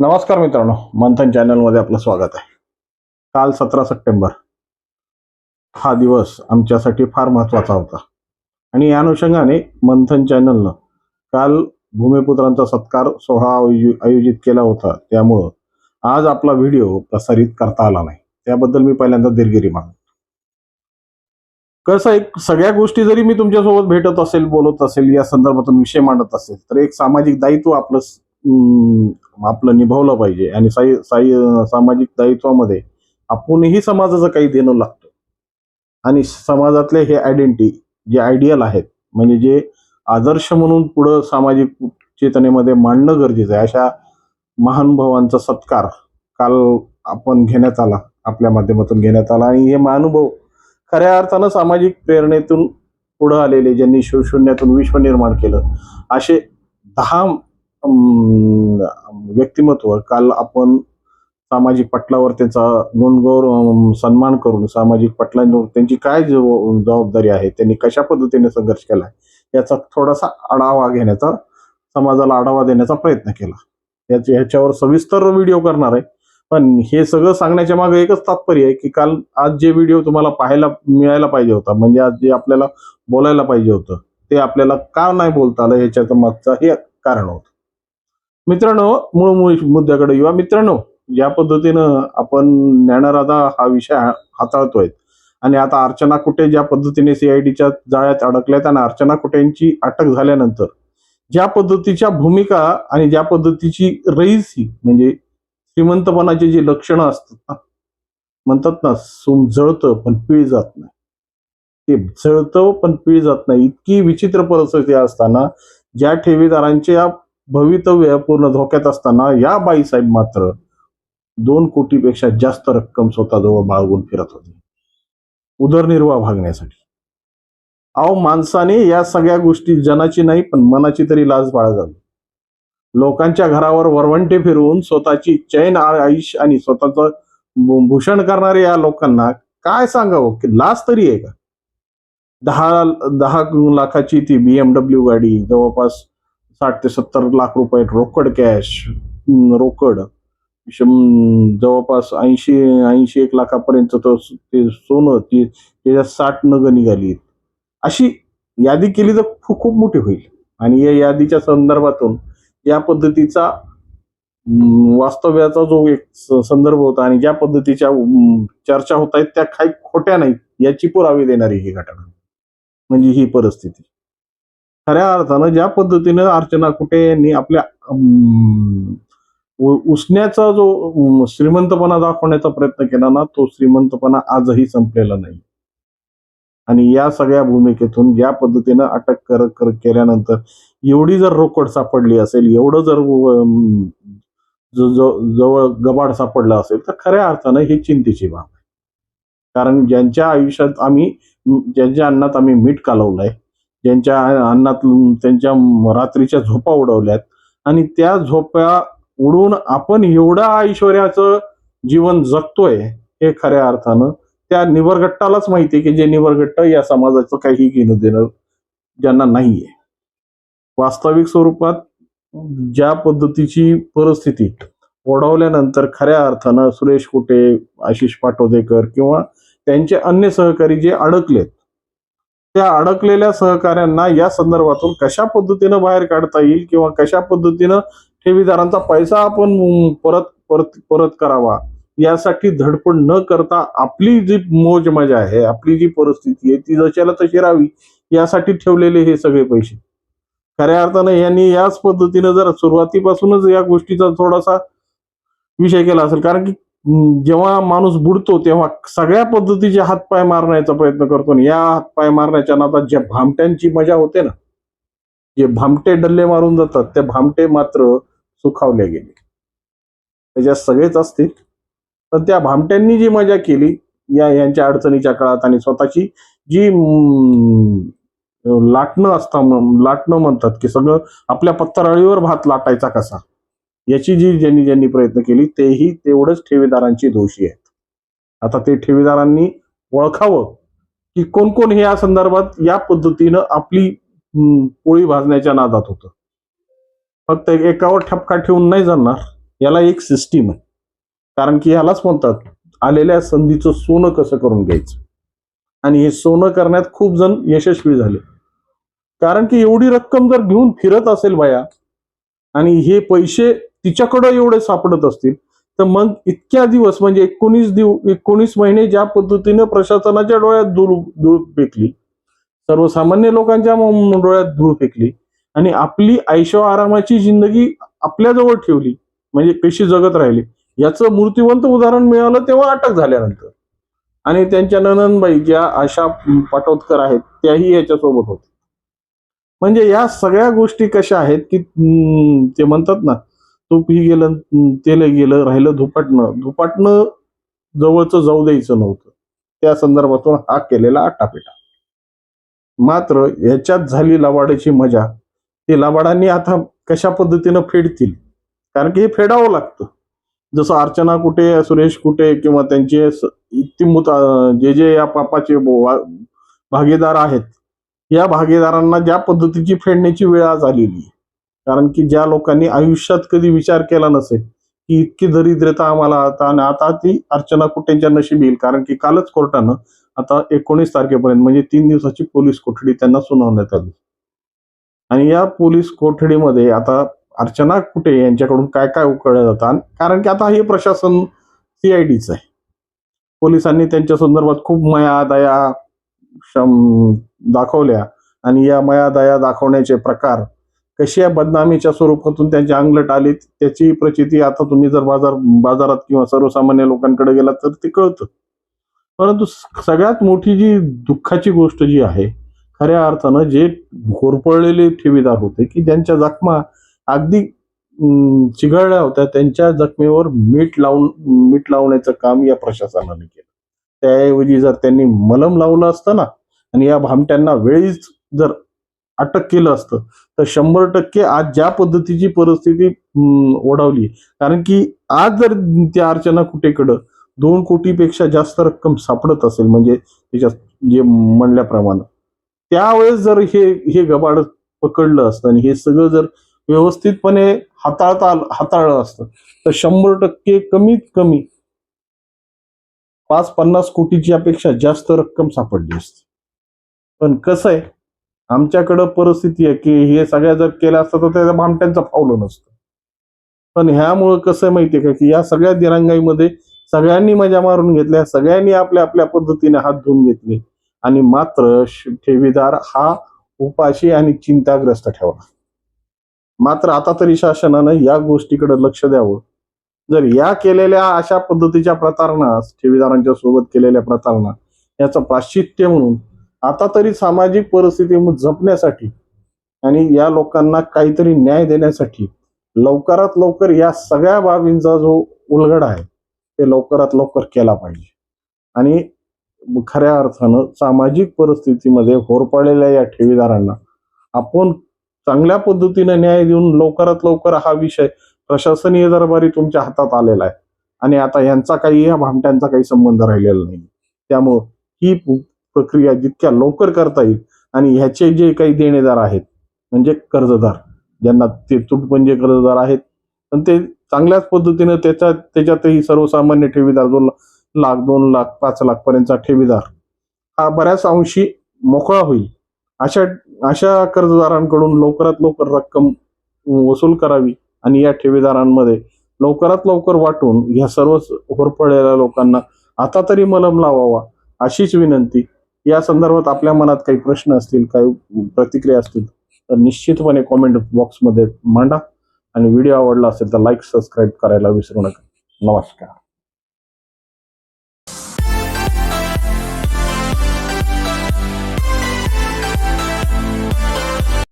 नमस्कार मित्रांनो मंथन चॅनलमध्ये आपलं स्वागत आहे. काल सतरा सप्टेंबर हा दिवस आमच्यासाठी फार महत्त्वाचा होता. आणि या अनुषंगाने मंथन चॅनलनं काल भूमिपुत्रांचा सत्कार सोहळा आयोजित केला होता. त्यामुळं आज आपला व्हिडिओ प्रसारित करता आला नाही. त्याबद्दल मी पहिल्यांदा दिलगिरी मागतो. कसं एक सगळ्या गोष्टी जरी मी तुमच्यासोबत भेटत असेल बोलत असेल या संदर्भातून विषय मांडत असेल तर एक सामाजिक दायित्व आपलं आपलं निभावलं पाहिजे. आणि साई साई सामाजिक दायित्वामध्ये आपणही समाजाचं काही देणं लागतं. आणि समाजातले हे आयडेंटिटी जे आयडियल आहेत म्हणजे जे आदर्श म्हणून पुढं सामाजिक चेतनेमध्ये मांडणं गरजेचं आहे अशा महानुभावांचा सत्कार काल आपण घेण्यात आला आपल्या माध्यमातून घेण्यात आला. आणि हे महानुभव खऱ्या अर्थानं सामाजिक प्रेरणेतून पुढं आलेले ज्यांनी शिवशून्यातून विश्व निर्माण केलं असे दहा व्यक्तिमत्व काल आपण सामाजिक पटलावर त्याचा गुणगौर सन्मान करून सामाजिक पटलांवर त्यांची काय जबाबदारी आहे त्यांनी कशा पद्धतीने संघर्ष केला याचा थोडासा आढावा घेण्याचा समाजाला आढावा देण्याचा प्रयत्न केला. याच्या ह्याच्यावर सविस्तर व्हिडिओ करणार आहे. पण हे सगळं सांगण्याच्या मागे एकच तात्पर्य आहे की काल आज जे व्हिडिओ तुम्हाला पाहायला मिळायला पाहिजे होता म्हणजे आज जे आपल्याला बोलायला पाहिजे होतं ते आपल्याला का नाही बोलता आलं ह्याच्या मागचं हे कारण होतं. मित्रांनो मूळ मुद्द्याकडे येऊया. मित्रांनो ज्या पद्धतीनं आपण ज्ञानराधा हा विषय हाताळतोय. आणि आता अर्चना कुठे ज्या पद्धतीने सीआयडीच्या जाळ्यात अडकल्यात आणि अर्चना कुटेंची अटक झाल्यानंतर ज्या पद्धतीच्या भूमिका आणि ज्या पद्धतीची रईसी म्हणजे श्रीमंतपणाची जी लक्षणं असतात ना म्हणतात ना सोम जळतं पण पिळ जात नाही. ते जळतं पण पिळी जात नाही. इतकी विचित्र परिस्थिती असताना ज्या ठेवीदारांच्या भवितव्य पूर्ण धोक्यात असताना या बाईसाहेब मात्र दोन कोटीपेक्षा जास्त रक्कम स्वतःजवळ बाळगून फिरत होते. उदरनिर्वाह भागण्यासाठी. अहो माणसाने या सगळ्या गोष्टी जनाची नाही पण मनाची तरी लाज बाळगावी. लोकांच्या घरावर वरवंटे फिरवून स्वतःची चैन आयुष आणि स्वतःचं भूषण करणारे या लोकांना काय सांगावं? की लाज तरी आहे का? दहा दहा लाखाची ती बीएमडब्ल्यू गाडी जवळपास साठ ते सत्तर लाख रुपये रोकड कॅश रोकड. शं- जवळपास ऐंशी ऐंशी एक लाखापर्यंत तो ते सोनं ती त्याच्यात साठ नगं निघाली. अशी यादी केली तर खूप खूप मोठी होईल. आणि या यादीच्या संदर्भातून या पद्धतीचा वास्तव्याचा जो एक संदर्भ होता आणि ज्या पद्धतीच्या चर्चा होत आहेत त्या काही खोट्या नाहीत याची पुरावे देणारी ही घटना. म्हणजे ही परिस्थिती. खऱ्या अर्थानं ज्या पद्धतीनं अर्चना कुठे यांनी आपल्या उसण्याचा जो श्रीमंतपणा दाखवण्याचा प्रयत्न केला ना तो श्रीमंतपणा आजही संपलेला नाही. आणि या सगळ्या भूमिकेतून ज्या पद्धतीनं अटक कर कर केल्यानंतर एवढी जर रोकड सापडली असेल एवढं जर जवळ गबाड सापडला असेल तर खऱ्या अर्थानं ही चिंतेची बाब आहे. कारण ज्यांच्या आयुष्यात आम्ही ज्यांच्या अन्नात आम्ही मीठ कालवलंय ज्यांच्या अन्नात त्यांच्या रात्रीच्या झोपा उडवल्यात. आणि त्या झोप्या उडून आपण एवढं ऐश्वर्याचं जीवन जगतोय हे खऱ्या अर्थानं त्या निवरगट्टालाच माहिती आहे की जे निवरगट्ट या समाजाचं काही घेणं देणं ज्यांना नाहीये. वास्तविक स्वरूपात ज्या पद्धतीची परिस्थिती ओढवल्यानंतर खऱ्या अर्थानं सुरेश कुटे आशिष पाटोदेकर किंवा त्यांचे अन्य सहकारी जे अडकलेत त्या अडकलेल्या सहकाऱ्यांना या संदर्भातून कशा पद्धतीनं बाहेर काढता येईल किंवा कशा पद्धतीनं ठेवीदारांचा पैसा आपण परत परत परत करावा यासाठी धडपड न करता आपली जी मोज मजा आहे आपली जी परिस्थिती आहे ती जशाला तशी राहावी यासाठी ठेवलेले हे सगळे पैसे. खऱ्या अर्थानं यांनी याच पद्धतीनं जर सुरुवातीपासूनच या गोष्टीचा थोडासा विषय केला असेल कारण की जेव्हा माणूस बुडतो तेव्हा सगळ्या पद्धतीचे हातपाय मारण्याचा प्रयत्न करतो आणि या हातपाय मारण्याच्या नादात ज्या भामट्यांची मजा होते ना जे भामटे डल्ले मारून जातात ते भामटे मात्र सुखावले गेले. त्याच्यात सगळेच असतील पण त्या भामट्यांनी जी मजा केली या यांच्या अडचणीच्या काळात आणि स्वतःची जी लाटणं असतं लाटणं म्हणतात की सगळं आपल्या पत्तराळीवर भात लाटायचा कसा? याची जी ज्यांनी ज्यांनी प्रयत्न केली तेही तेवढंच ठेवीदारांची दोषी आहेत. आता ते ठेवीदारांनी ओळखावं की कोण कोण हे या संदर्भात या पद्धतीनं आपली पोळी भाजण्याच्या नादात होतं. फक्त एकावर ठपका ठेवून नाही जाणार याला एक सिस्टीम आहे. कारण की यालाच म्हणतात आलेल्या संधीचं सोनं कसं करून घ्यायचं? आणि हे सोनं करण्यात खूप जण यशस्वी झाले. कारण की एवढी रक्कम जर घेऊन फिरत असेल बाया आणि हे पैसे तिच्याकडं एवढे सापडत असतील तर मग इतक्या दिवस म्हणजे एकोणीस दिव एकोणीस महिने ज्या पद्धतीने प्रशासनाच्या डोळ्यात धूळ धूळ फेकली सर्वसामान्य लोकांच्या डोळ्यात धूळ फेकली आणि आपली ऐशो आरामाची जिंदगी आपल्याजवळ ठेवली म्हणजे कशी जगत राहिली याचं मूर्तिवंत उदाहरण मिळालं तेव्हा अटक झाल्यानंतर. आणि त्यांच्या ननंदबाई ज्या आशा पाटोदकर आहेत त्याही याच्यासोबत होत्या. म्हणजे या सगळ्या गोष्टी कशा आहेत की ते म्हणतात ना तूपही गेलं तेल गेलं राहिलं धुपाटणं. धुपाटणं जवळचं जाऊ द्यायचं नव्हतं. त्या संदर्भातून हा केलेला आटापिटा. मात्र याच्यात झाली लवाड्याची मजा. ते लवाडांनी आता कशा पद्धतीनं फेडतील? कारण की हे फेडावं लागतं. जसं अर्चना कुठे सुरेश कुठे किंवा त्यांचे स- मुता जे जे या पापाचे भागीदार आहेत या भागीदारांना ज्या पद्धतीची फेडण्याची वेळ आज आलेली आहे. कारण की ज्या लोकांनी आयुष्यात कधी विचार केला नसेल की इतकी दरिद्रता आम्हाला आता आणि आता ती अर्चना कुटेंच्या नशीब येईल. कारण की कालच कोर्टानं आता एकोणीस तारखेपर्यंत म्हणजे तीन दिवसाची पोलीस कोठडी त्यांना सुनावण्यात आली. आणि या पोलीस कोठडीमध्ये आता अर्चना कुटे यांच्याकडून काय काय उकळलं जातं? आणि कारण की आता हे प्रशासन सीआयडीचं आहे. पोलिसांनी त्यांच्या संदर्भात खूप मया दया दाखवल्या. आणि या मया दया दाखवण्याचे प्रकार कशी या बदनामीच्या स्वरूपातून त्यांच्या अंगलट आली त्याची प्रचिती आता तुम्ही जर बाजार बाजारात किंवा सर्वसामान्य लोकांकडे गेलात तर ते कळतं. परंतु सगळ्यात मोठी जी दुःखाची गोष्ट जी आहे खऱ्या अर्थानं जे घोरपळलेले ठेवीदार होते की ज्यांच्या जखमा अगदी चिघळल्या होत्या त्यांच्या जखमेवर मीठ लावून मीठ लावण्याचं काम या प्रशासनाने केलं. त्याऐवजी जर त्यांनी मलम लावलं असतं ना आणि या भामट्यांना वेळीच जर अटक केलं असतं. तर शंभर टक्के आज ज्या पद्धतीची परिस्थिती ओढावली कारण की आज जर त्या अर्चना कुठेकडं दोन कोटीपेक्षा जास्त रक्कम सापडत असेल म्हणजे त्याच्यात जे म्हणल्याप्रमाणे त्यावेळेस जर हे हे गबाड पकडलं असतं आणि हे सगळं जर व्यवस्थितपणे हाताळता हाताळलं असतं तर शंभर टक्के कमीत कमी पाच पन्नास कोटीची अपेक्षा जास्त रक्कम सापडली असते. पण कसं आहे आमच्याकडं परिस्थिती आहे की हे सगळ्या जर केलं असतं तर त्याचा भामट्यांचं फावलं नसतं. पण ह्यामुळं कसं आहे माहितीये का की या सगळ्या दिरंगाईमध्ये सगळ्यांनी मजा मारून घेतल्या सगळ्यांनी आपल्या आपल्या पद्धतीने हात धुवून घेतले आणि मात्र ठेवीदार हा उपाशी आणि चिंताग्रस्त ठेवला. मात्र आता तरी शासनानं या गोष्टीकडे लक्ष द्यावं. जर या केलेल्या अशा पद्धतीच्या प्रतारणा ठेवीदारांच्या सोबत केलेल्या प्रतारणा याचं प्राश्चित्य म्हणून आता तरी सामाजिक परिस्थिती जपण्यासाठी आणि या लोकांना काहीतरी न्याय देण्यासाठी लवकरात लवकर या सगळ्या बाबींचा जो उलगडा आहे ते लवकरात लवकर केला पाहिजे. आणि खऱ्या अर्थानं सामाजिक परिस्थितीमध्ये होरपाळलेल्या या ठेवीदारांना आपण चांगल्या पद्धतीने न्याय देऊन लवकरात लवकर हा विषय प्रशासनीय दरबारी तुमच्या हातात आलेला आहे. आणि आता यांचा काही या भामट्यांचा काही संबंध राहिलेला नाही. त्यामुळं ही प्रक्रिया जितक्या लवकर करता येईल आणि ह्याचे जे काही देणेदार आहेत म्हणजे कर्जदार ज्यांना ते तुटपंजे म्हणजे कर्जदार आहेत पण ते चांगल्याच पद्धतीनं त्याच्या त्याच्यातही सर्वसामान्य ठेवीदार जो लाख दोन लाख पाच लाख पर्यंतचा ठेवीदार हा बऱ्याच अंशी मोकळा होईल. अशा अशा कर्जदारांकडून लवकरात लवकर रक्कम वसूल करावी आणि या ठेवीदारांमध्ये लवकरात लवकर वाटून ह्या सर्व होरपळलेल्या लोकांना आता तरी मलम लावावा अशीच विनंती या संदर्भात आपल्या मनात काही प्रश्न असतील काही प्रतिक्रिया असतील तर निश्चितपणे कॉमेंट बॉक्समध्ये मांडा. आणि व्हिडिओ आवडला असेल तर लाईक सबस्क्राईब करायला विसरू नका. नमस्कार.